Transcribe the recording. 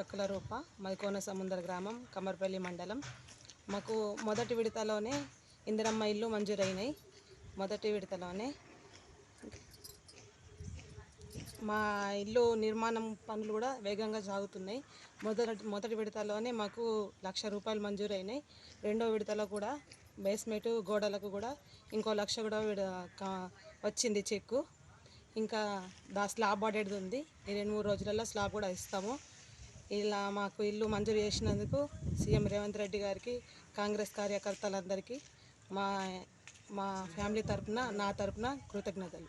మాది కోన సముద్ర గ్రామం కమర్పల్లి మండలం. మాకు మొదటి విడతలోనే ఇందిరమ్మ ఇల్లు మంజూరైనాయి మొదటి విడతలోనే మా ఇల్లు నిర్మాణం పనులు కూడా వేగంగా సాగుతున్నాయి. మొదటి మొదటి విడతలోనే మాకు లక్ష రూపాయలు మంజూరైనాయి రెండో విడతలో కూడా బేస్మెంట్ గోడలకు కూడా ఇంకో లక్ష కూడా విడ- వచ్చింది చెక్కు. ఇంకా దా స్లాబ్ పడేది ఉంది. ఈ రెండు మూడు రోజులలో స్లాబ్ కూడా ఇస్తాము. ఇలా మాకు ఇల్లు మంజూరు చేసినందుకు సీఎం రేవంత్ రెడ్డి గారికి కాంగ్రెస్ కార్యకర్తలందరికీ మా మా ఫ్యామిలీ తరపున నా తరపున కృతజ్ఞతలు.